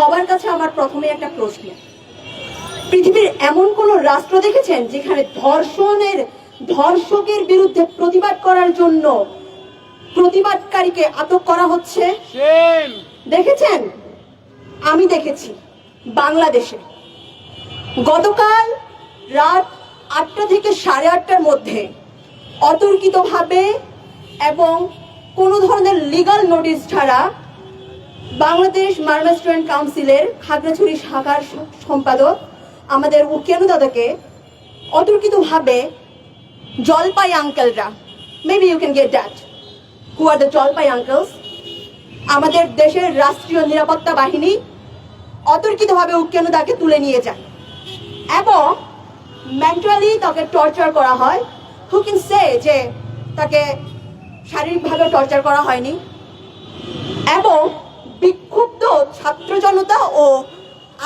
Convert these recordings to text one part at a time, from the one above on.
সবার কাছে আমার প্রথমে একটা প্রশ্ন। পৃথিবীর এমন কোন রাষ্ট্র দেখেছেন যেখানে ধর্ষণের ধর্ষকের বিরুদ্ধে প্রতিবাদ করার জন্য প্রতিবাদকারীকে আটক করা হচ্ছে? দেখেছেন? আমি দেখেছি। বাংলাদেশে। গতকাল রাত আটটা থেকে সাড়ে আটটার মধ্যে অতর্কিতভাবে এবং কোনো ধরনের লিগাল নোটিশ ছাড়া বাংলাদেশ মার্মা স্টুডেন্ট কাউন্সিলের খাগড়াছড়ি শাখার সম্পাদক আমাদের উকিয়ানু দাদাকে অতর্কিতভাবে জলপাই আঙ্কেলরা maybe you can get that who are the jolpai uncles? আমাদের দেশের রাষ্ট্রীয় নিরাপত্তা বাহিনী অতর্কিতভাবে উৎকেন্দ্রদাকে তুলে নিয়ে যায়। এবং মেন্টালি তাকে টর্চার করা হয়। হু ক্যান সে যে তাকে শারীরিকভাবে টর্চার করা হয়নি এবং বিক্ষুব্ধ ছাত্র জনতা ও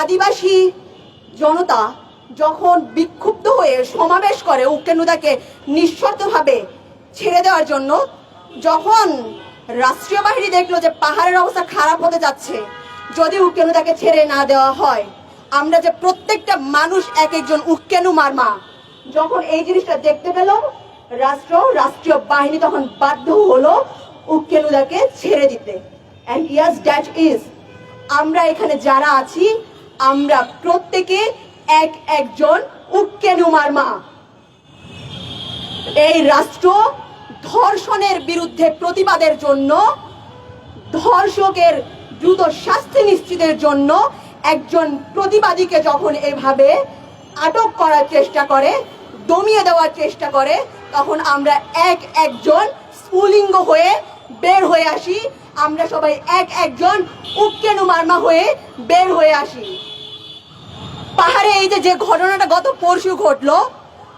আদিবাসী জনতা যখন বিক্ষুব্ধ হয়ে সমাবেশ করে উকেনুদাকে নিঃশর্তভাবে ছেড়ে দেওয়ার জন্য, যখন রাষ্ট্রীয় বাহিনী দেখল যে পাহাড়ের অবস্থা খারাপ হতে যাচ্ছে, যদি উকেনুদাকে ছেড়ে না দেওয়া হয়, আমরা যে প্রত্যেকটা মানুষ এক একজন উক্কেনু মারমা। যখন এই জিনিসটা দেখতে পেল, রাষ্ট্র, রাষ্ট্রীয় বাহিনী তখন বাধ্য হলো উক্কেনুদাকে ছেড়ে দিতে। অ্যান্ড ইয়াস দ্যাট ইজ আমরা এখানে যারা আছি, আমরা প্রত্যেকে এক একজন উক্কেনু মা। এই রাষ্ট্র ধর্ষণের বিরুদ্ধে প্রতিবাদের জন্য, ধর্ষকের দ্রুত শাস্তি নিশ্চিতের জন্য একজন প্রতিবাদীকে যখন এভাবে আটক করার চেষ্টা করে, দমিয়ে দেওয়ার চেষ্টা করে, তখন আমরা এক একজন স্ফুলিঙ্গ হয়ে বের হয়ে আসি। আমরা সবাই এক একজন উক্কেনু মার্মা হয়ে বের হয়ে আসি। পাহাড়ে এই যে যে ঘটনাটা গত পরশু ঘটলো,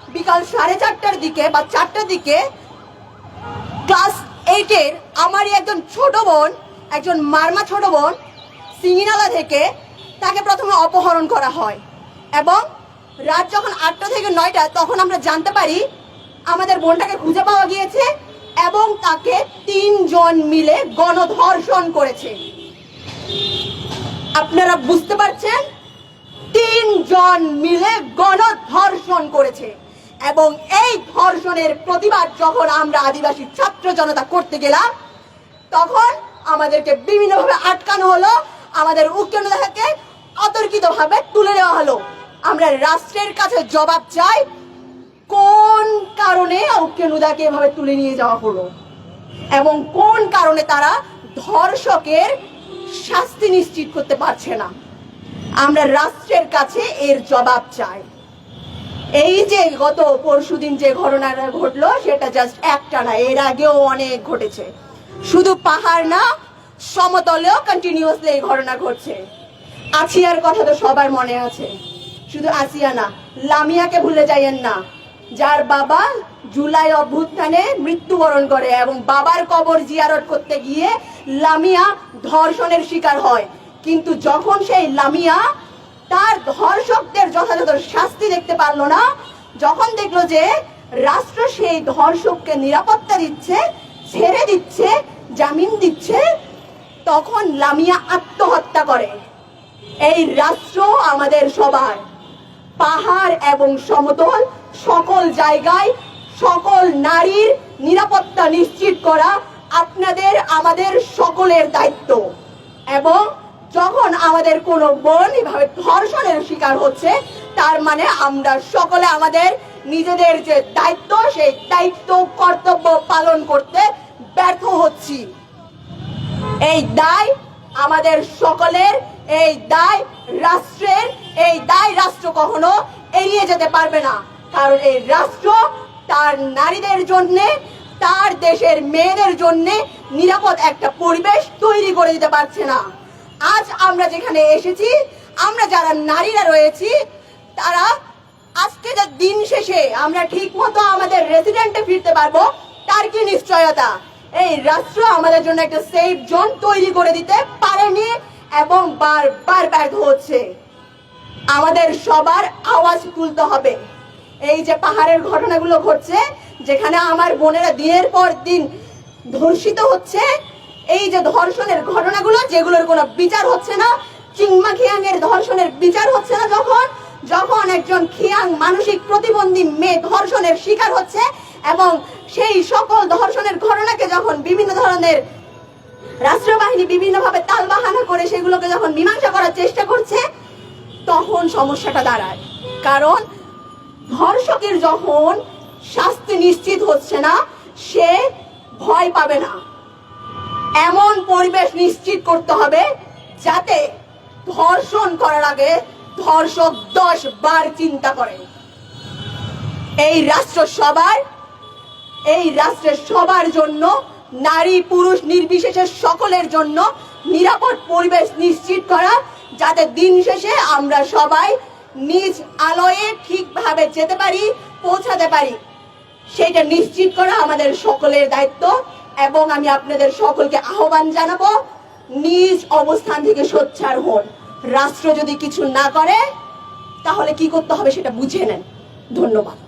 বিকাল সাড়ে চারটার দিকে বা চারটার দিকে, ক্লাস এইটের আমারই একজন ছোট বোন, একজন মারমা ছোট বোন, সিঙ্গিনালা থেকে তাকে প্রথমে অপহরণ করা হয়। এবং রাত যখন আটটা থেকে নয়টা, তখন আমরা জানতে পারি আমাদের বোনটাকে খুঁজে পাওয়া গিয়েছে। এবং তাকে তিনজন মিলে গণধর্ষণ করেছে। আপনারা বুঝতে পারছেন? তিনজন মিলে গণধর্ষণ করেছে। এবং এই ধর্ষণের প্রতিবাদ যখন আমরা আদিবাসী ছাত্র জনতা করতে গেলাম, তখন আমাদেরকে বিভিন্নভাবে আটকানো হলো, আমাদের উকিলকে অতর্কিতভাবে তুলে নেওয়া হলো। আমরা রাষ্ট্রের কাছে জবাব চাই, কোন কারণে উকিলুদাকে এভাবে তুলে নিয়ে যাওয়া হলো? এবং কোন কারণে তারা ধর্ষকের শাস্তি নিশ্চিত করতে পারছে না? আমরা রাষ্ট্রের কাছে এর জবাব চাই। এই যে গত পরশুদিন যে ঘটনাটা ঘটলো, সেটা জাস্ট একটা না, এর আগেও অনেক ঘটেছে। শুধু পাহাড় না, সমতলেও কন্টিনিউয়াসলি এই ঘটনা ঘটছে। আসিয়ার কথা তো সবার মনে আছে। শুধু আসিয়া না, লামিয়াকে ভুলে যাইয়েন না, যার বাবা জুলাই অভ্যুত্থানে মৃত্যুবরণ করে এবং বাবার কবর জিয়ারত করতে গিয়ে লামিয়া ধর্ষণের শিকার হয়। কিন্তু যখন সেই লামিয়া তার ধর্ষকদের যথাযথ শাস্তি দেখতে পারল না, যখন দেখল যে রাষ্ট্র সেই ধর্ষককে নিরাপত্তা দিচ্ছে, ছেড়ে দিচ্ছে, জামিন দিচ্ছে, তখন লামিয়া আত্মহত্যা করে। এই রাষ্ট্র আমাদের সবার। পাহাড় এবং সমতল সকল জায়গায় সকল নারীর নিরাপত্তা নিশ্চিত করা আপনাদের, আমাদের সকলের দায়িত্ব। এবং যখন আমাদের কোনো বোন এভাবে ধর্ষণের শিকার হচ্ছে, তার মানে আমরা সকলে আমাদের নিজেদের যে দায়িত্ব, সেই দায়িত্ব, কর্তব্য পালন করতে ব্যর্থ হচ্ছি। এই দায় আমাদের সকলের, এই দায় রাষ্ট্রের, এই দায় রাষ্ট্র কখনো এড়িয়ে যেতে পারবে না। কারণ এই রাষ্ট্র তার নারীদের জন্য, তার দেশের মেয়েদের জন্য নিরাপদ একটা পরিবেশ তৈরি করে দিতে পারছে না। আজ আমরা যেখানে এসেছি, আমরা যারা নারীরা রয়েছি, তারা আজকে যে দিন শেষে আমরা ঠিক মতো আমাদের রেসিডেন্টে ফিরতে পারব, তার কি নিশ্চয়তা? এই রাষ্ট্র আমাদের জন্য একটা সেফ জোন তৈরি করে দিতে পারেনি এবং বারবার ব্যর্থ হচ্ছে। আমাদের সবার আওয়াজ তুলতে হবে। এই যে পাহাড়ের ঘটনাগুলো ঘটছে, যেখানে আমার বোনেরা দিনের পর দিন ধর্ষিত হচ্ছে, এই যে ধর্ষণের ঘটনাগুলো, যেগুলোর কোনো বিচার হচ্ছে না চিংমা খিয়াং এর ধর্ষণের বিচার হচ্ছে না যখন যখন একজন খিয়াং মানসিক প্রতিবন্ধী মেয়ে ধর্ষণের শিকার হচ্ছে এবং সেই সকল ধর্ষণের ঘটনাকে যখন বিভিন্ন ধরনের রাষ্ট্রবাহিনী বিভিন্নভাবে তালবাহানা করে সেগুলোকে যখন মীমাংসা করার চেষ্টা করছে, তখন সমস্যাটা দাঁড়ায়। কারণ ধর্ষকের যখন শাস্তি নিশ্চিত হচ্ছে না, সে ভয় পাবে না। এমন পরিবেশ নিশ্চিত করতে হবে যাতে ধর্ষণ করার আগে ধর্ষক দশ বার চিন্তা করে। এই রাষ্ট্র সবার, এই রাষ্ট্রের সবার জন্য, নারী, পুরুষ, নির্বিশেষে সকলের জন্য নিরাপদ পরিবেশ নিশ্চিত করা, যাতে দিন শেষে আমরা সবাই নিজ আলোয়ে ঠিকভাবে যেতে পারি, পৌঁছাতে পারি সেটা নিশ্চিত করা আমাদের সকলের দায়িত্ব এবং আমি আপনাদের সকলকে আহ্বান জানাব, নিজ অবস্থান থেকে সোচ্চার হন। রাষ্ট্র যদি কিছু না করে, তাহলে কি করতে হবে সেটা বুঝে নেন। ধন্যবাদ।